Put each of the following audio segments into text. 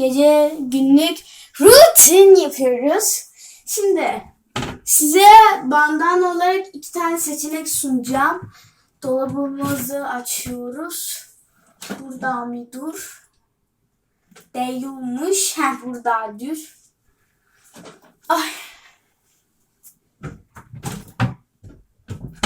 gece günlük rutin yapıyoruz. Şimdi size bandan olarak iki tane seçenek sunacağım. Dolabımızı açıyoruz. Burada mı dur? Değilmiş. Ha buradadır. Ay.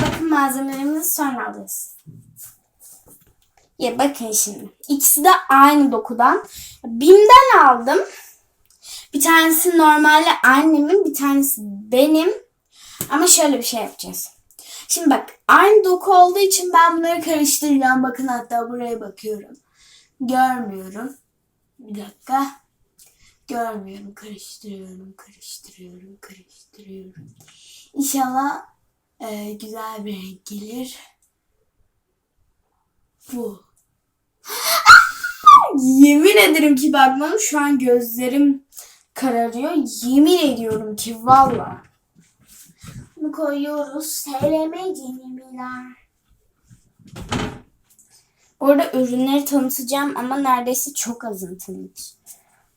Bakın malzemelerimizi sonra alırız. Ya bakın şimdi. İkisi de aynı dokudan. Bim'den aldım. Bir tanesi normalde annemin, bir tanesi benim. Ama şöyle bir şey yapacağız. Şimdi bak aynı doku olduğu için ben bunları karıştıracağım. Bakın hatta buraya bakıyorum. Görmüyorum. Bir dakika. Görmüyorum. Karıştırıyorum, karıştırıyorum, karıştırıyorum. İnşallah e, güzel bir renk gelir. Bu. Yemin ederim ki bakmam şu an gözlerim kararıyor. Yemin ediyorum ki valla. Bunu koyuyoruz. Seyleme cemiler. Orada ürünleri tanıtacağım ama neredeyse çok azını tanıtacağım.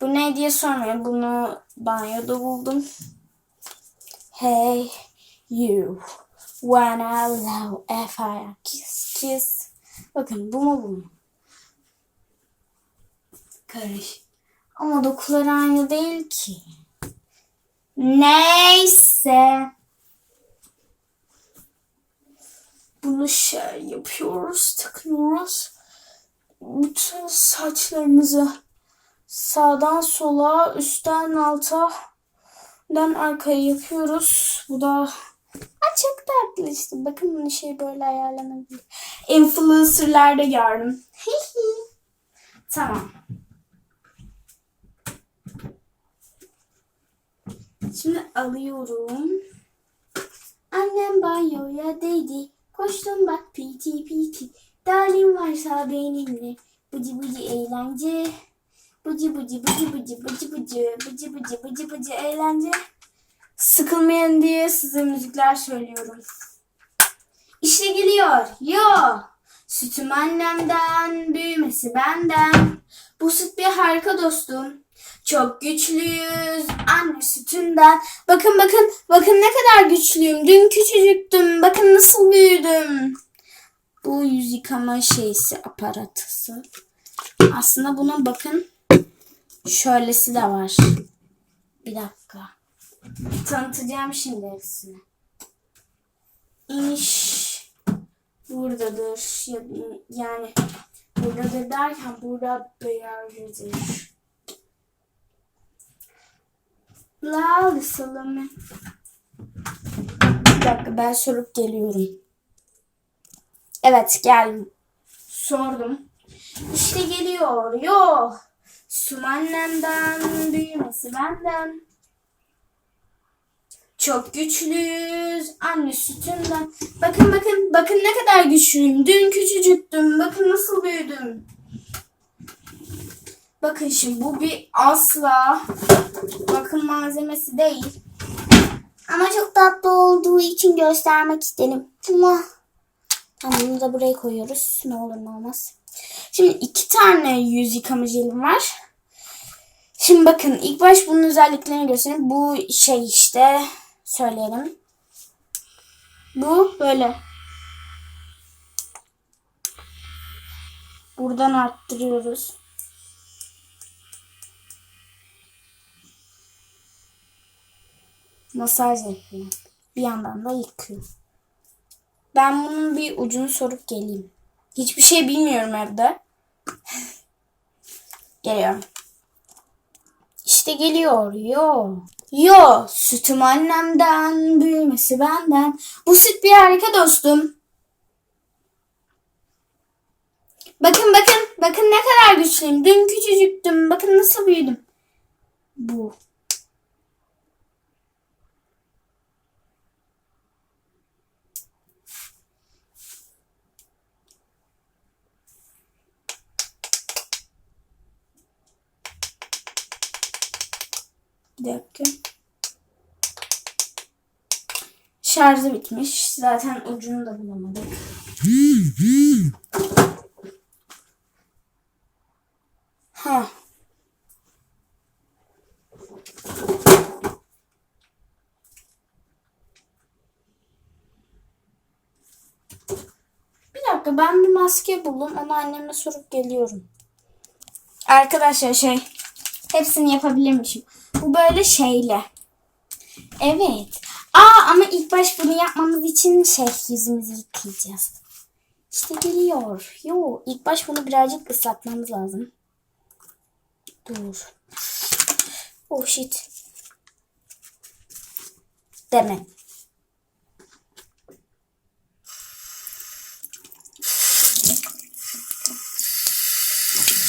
Bu ne diye sormayın. Bunu banyoda buldum. Hey you. Wanna love if I kiss kiss. Bakın bu mu bu mu? Karış. Ama dokuları aynı değil ki. Neyse. Bunu şey yapıyoruz, takıyoruz. Bütün saçlarımızı sağdan sola, üstten alta, dan arkaya yapıyoruz. Bu da Aa, çok tatlı işte. Bakın bunu şey böyle ayarlanabilir. Influencer'larda gördüm. tamam. Şimdi alıyorum. Annem banyoya değdi. Koştum bak piti piti. Dalim varsa benimle. Bıcı bıcı eğlence. Bıcı bıcı bıcı bıcı bıcı bıcı bıcı bıcı bıcı bıcı eğlence. Sıkılmayın diye size müzikler söylüyorum. İşte geliyor. Yo. Sütüm annemden, büyümesi benden. Bu süt bir harika dostum. Çok güçlüyüz anne sütünden. Bakın bakın bakın ne kadar güçlüyüm. Dün küçücüktüm. Bakın nasıl büyüdüm. Bu yüz yıkama şeysi aparatısı. Aslında bunun bakın şöylesi de var. Bir dakika. Tanıtacağım şimdi hepsini. İş buradadır. Ya- Yani buradadır derken burada beyazdır. La Salome. Bir dakika ben sorup geliyorum. Evet geldim. Sordum. İşte geliyor. Yo. Sum annemden, büyümesi benden. Çok güçlüyüz. Anne sütünden. Bakın bakın bakın ne kadar güçlüyüm. Dün küçücüktüm. Bakın nasıl büyüdüm. Bakın şimdi bu bir asla bakım malzemesi değil. Ama çok tatlı olduğu için göstermek istedim. Ama Tamam, bunu da buraya koyuyoruz. Ne olur ne olmaz. Şimdi iki tane yüz yıkama jelim var. Şimdi bakın ilk baş bunun özelliklerini göstereyim. Bu şey işte söyleyelim. Bu böyle. Buradan arttırıyoruz. Masaj yapıyor. Bir yandan da yıkıyor. Ben bunun bir ucunu sorup geleyim. Hiçbir şey bilmiyorum evde. Geliyorum. İşte geliyor. Yo. Yo. Sütüm annemden, büyümesi benden. Bu süt bir harika dostum. Bakın bakın. Bakın ne kadar güçlüyüm. Dün küçücüktüm. Bakın nasıl büyüdüm. Bu. Bir dakika. Şarjı bitmiş. Zaten ucunu da bulamadık. ha. Bir dakika ben bir maske buldum. Onu anneme sorup geliyorum. Arkadaşlar şey hepsini yapabilirmişim. Bu böyle şeyle. Evet. Aa ama ilk baş bunu yapmamız için şey yüzümüzü yıkayacağız. İşte geliyor. Yo ilk baş bunu birazcık ıslatmamız lazım. Dur. Oh shit. Deme.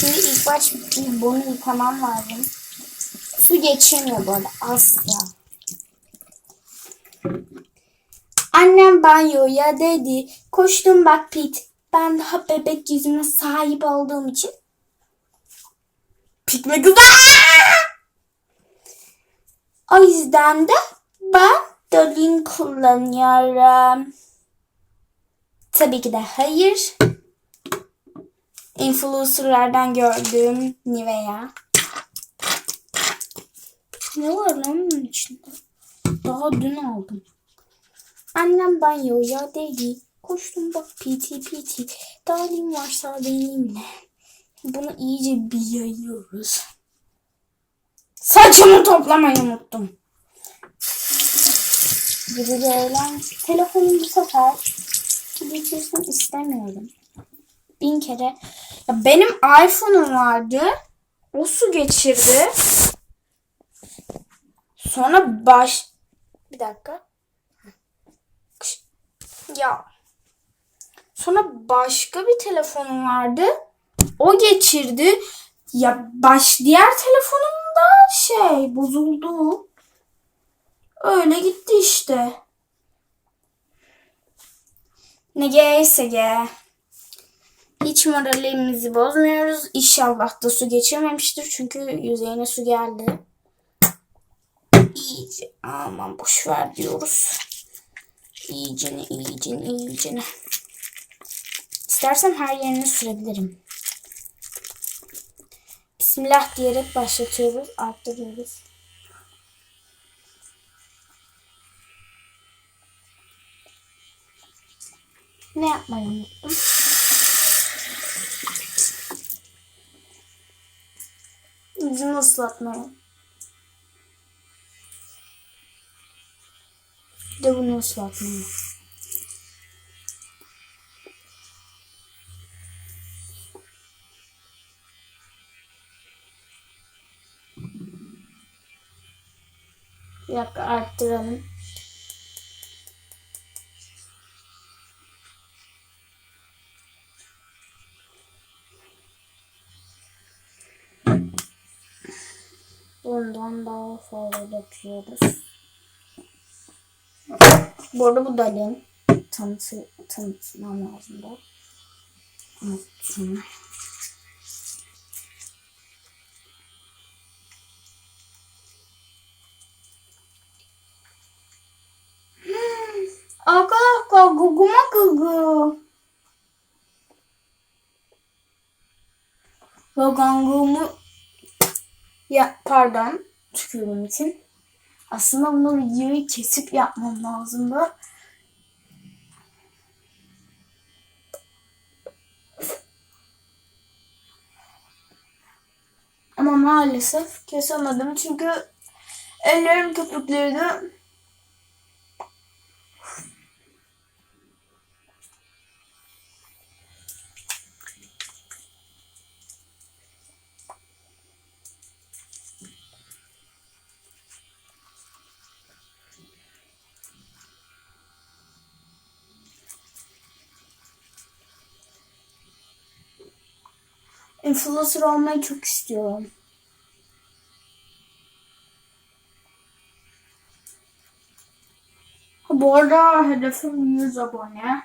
Şimdi ilk baş bunu yıkamam lazım. Su geçirmiyor böyle asla. Annem banyoya dedi. Koştum bak Pit. Ben daha bebek yüzüne sahip olduğum için. Pit mi güzel? O yüzden de ben Dolin kullanıyorum. Tabii ki de hayır. Influencerlardan gördüğüm Nivea. Ne var lan bunun içinde? Daha dün aldım. Annem banyoya dedi. Koştum bak piti piti. Dalim varsa benimle. Bunu iyice bir yayıyoruz. Saçımı toplamayı unuttum. Gibi bir eğlen. Telefonum bu sefer geçirsin istemiyorum. Bin kere. Ya benim iPhone'um vardı. O su geçirdi. Sonra baş... Bir dakika. Ya. Sonra başka bir telefonum vardı. O geçirdi. Ya baş diğer telefonum da şey bozuldu. Öyle gitti işte. Ne geyse ge. Hiç moralimizi bozmuyoruz. İnşallah da su geçirmemiştir. Çünkü yüzeyine su geldi. İyice aman boş ver diyoruz. İyicene iyicene iyicene. İstersen her yerini sürebilirim. Bismillah diyerek başlatıyoruz. Arttırıyoruz. Ne yapmayı unuttum? Yüzümü ıslatmayı. De bunu ıslatmayı. Bir dakika arttıralım. Bundan daha fazla yapıyoruz. Bu arada bu Dalin. Tanıtı, tanıtmam lazım da. Unuttum. Arkadaşlar guguma gugu. Gagangumu ya pardon tükürdüğüm için. Aslında bunu videoyu kesip yapmam lazımdı. Ama maalesef kesemedim çünkü ellerim köpüklüydü. Influencer olmayı çok istiyorum. Bu arada hedefim 100 abone.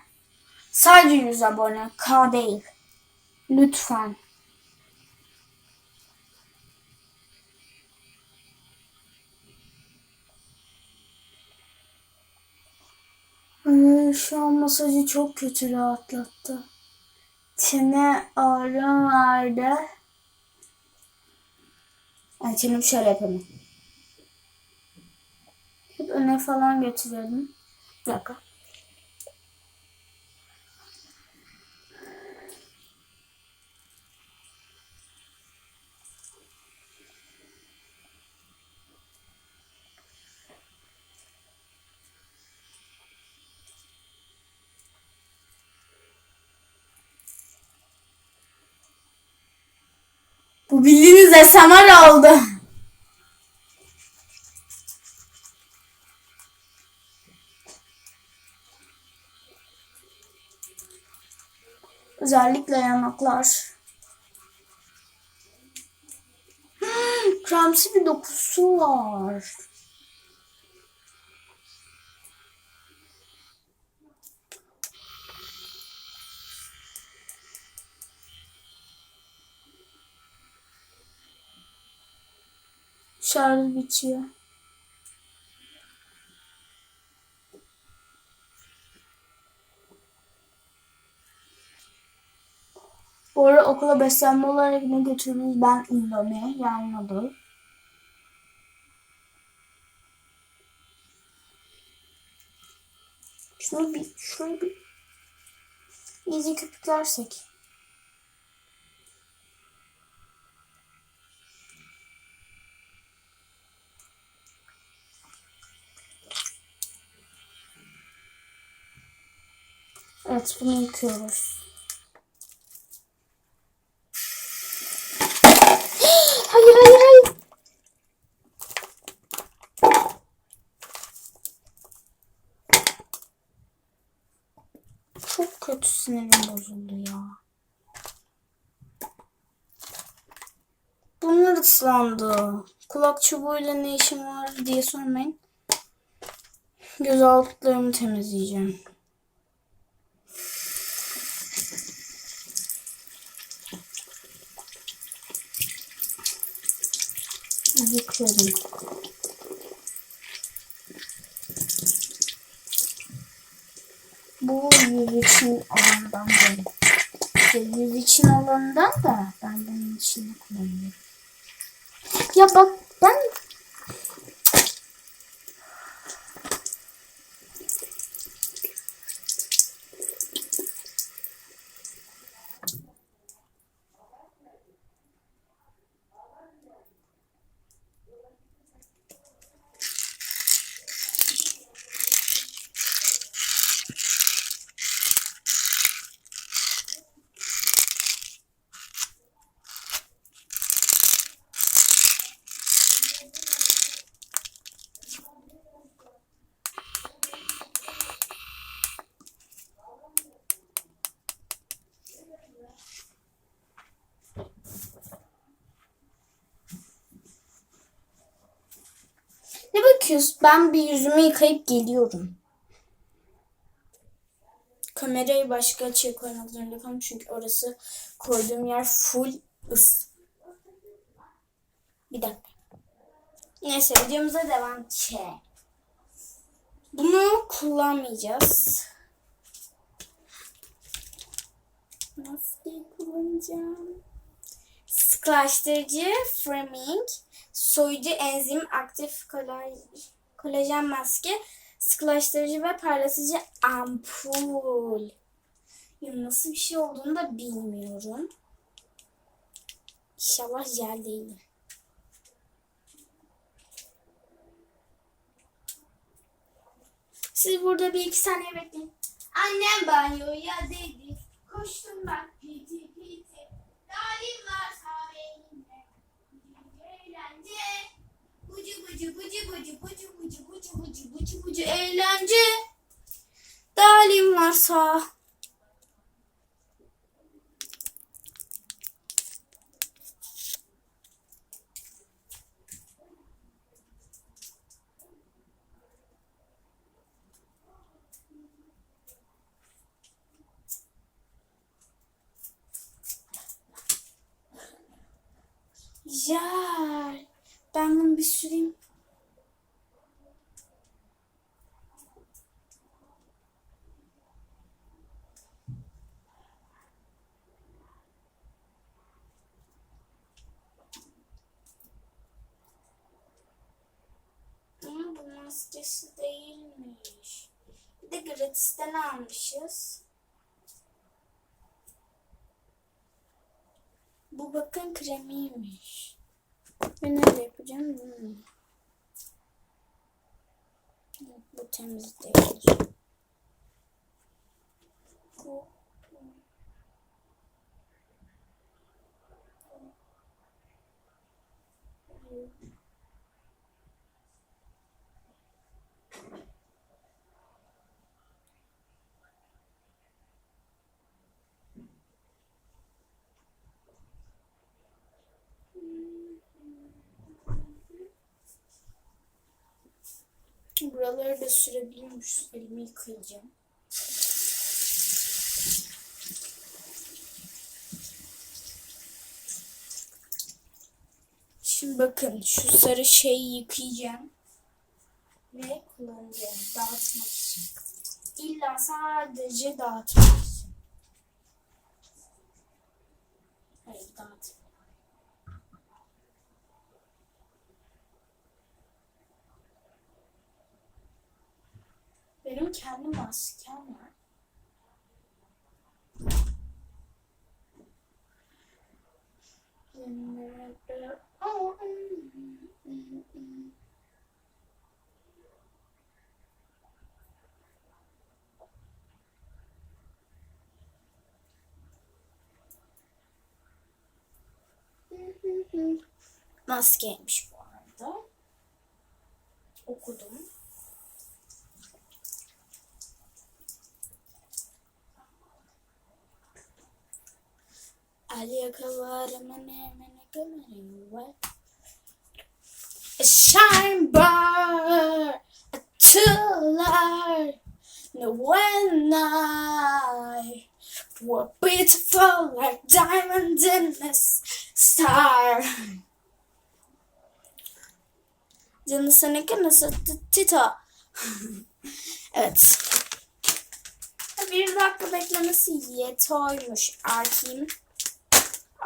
Sadece 100 abone. K değil. Lütfen. Şu an masajı çok kötü rahatlattı. Çene ağrım vardı. Ay çenem şöyle yapalım. Hep öne falan götürelim. Bir dakika. Bu bildiğiniz SMR oldu. Özellikle yanaklar. Hmm, Kremsi bir dokusu var. Şarj bitiyor. Bu arada okula beslenme olarak ne götürdünüz? Ben indomie, yani noodle. Şunu bir, şöyle bir iyice köpüklersek. Evet bunu yıkıyoruz. hayır hayır hayır. Çok kötü sinirim bozuldu ya. Bunlar ıslandı. Kulak çubuğuyla ne işim var diye sormayın. Göz altlarımı temizleyeceğim. Yıkıyorum. Bu yüz için olandan değil. İşte yüz için olandan da ben bunun içinde kullanıyorum. Ya bak bakıyorsun? Ben bir yüzümü yıkayıp geliyorum. Kamerayı başka açıya koymak zorunda kaldım çünkü orası koyduğum yer full ıs. Bir dakika. Neyse videomuza devam. Çe. Bunu kullanmayacağız. Nasıl kullanacağım? Sıkılaştırıcı, framing, soyucu enzim, aktif kolaj, kolajen maske, sıkılaştırıcı ve parlatıcı ampul. Ya nasıl bir şey olduğunu da bilmiyorum. İnşallah jel değildir. Siz burada bir iki saniye bekleyin. Annem banyoya dedi. Koştum bak piti saw Maskesi değilmiş. Bir de gratisten almışız. Bu bakın kremiymiş. Ben nerede yapacağım. Yok, Bu temiz değil. Bu Buraları da sürebiliyormuş. Elimi yıkayacağım. Şimdi bakın şu sarı şeyi yıkayacağım. Ve kullanacağım dağıtmak için. İlla sadece dağıtmak için. Hayır dağıt. Benim kendi maskem var. Maskeymiş bu arada. Okudum. Shine bar, a tuller, no when I were beautiful like diamond in the star. Canı seninki nasıl Tito? evet. Bir dakika beklemesi yetoymuş erkeğim.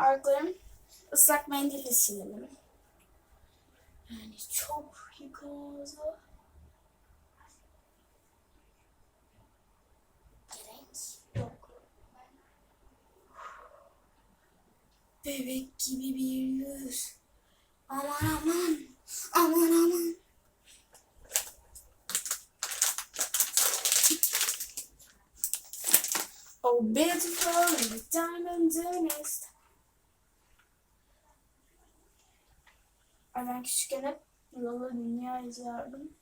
Argo'nun ıslak mendille silelim. Yani çok yok. Bebek gibi bir yüz. Aman aman. Aman aman. Oh beautiful diamond dentist. Ben küçükken hep Lola Dünya izlerdim.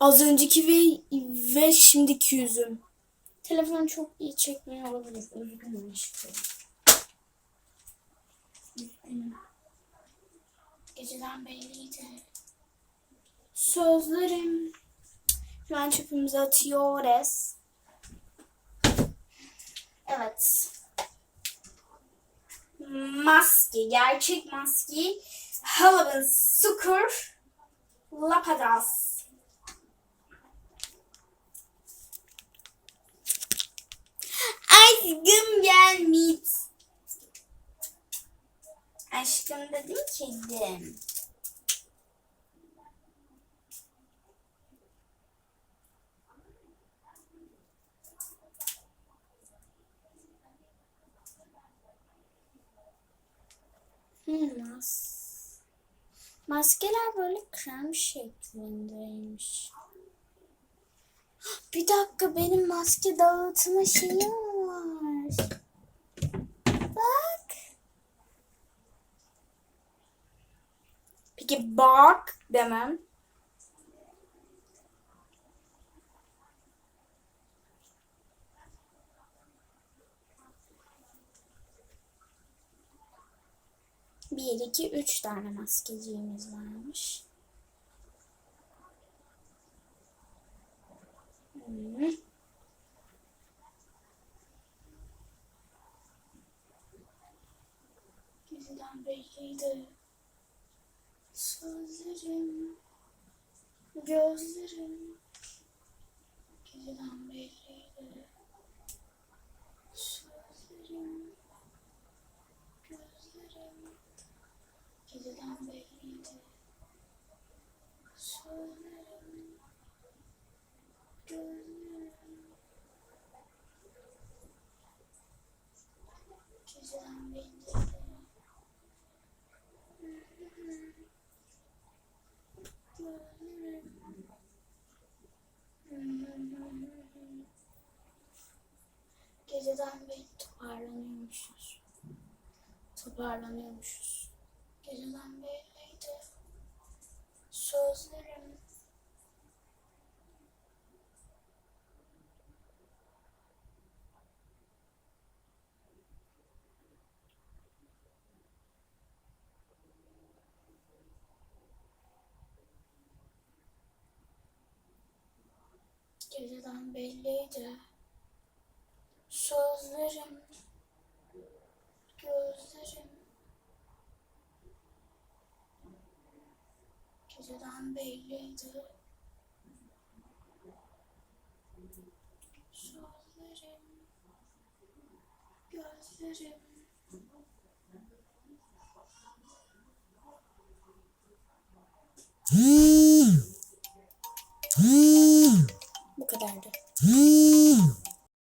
Az önceki ve, ve şimdiki yüzüm. Telefon çok iyi çekmiyor olabilir. Üzgünüm işte. Üzgünüm. Geceden belliydi. Sözlerim. An çöpümüze atıyoruz. Evet. Maske. Gerçek maske. Halloween Sukur. Lapadas. Aşkım gelmiş. Aşkım dedim kedim. Mas maskeler böyle krem şeklindeymiş. Bir dakika benim maske dağıtma şeyim var. Bak. Peki bak demem. Bir, iki, üç tane maskeciğimiz varmış. Hmm. Gizliden belliydi. Sözlerim, gözlerim gizliden belliydi. Sözlerim, gözlerim gizliden belliydi. Sözlerim, gözlerim gizliden belliydi. Geceden beri toparlanıyormuşuz. Toparlanıyormuşuz. Geceden belliydi. Sözlerim. Geceden belliydi. Sözlerim, gözlerim geceden belliydi. Sözlerim, gözlerim hmm. Hmm. Bu kadardı. Hmm.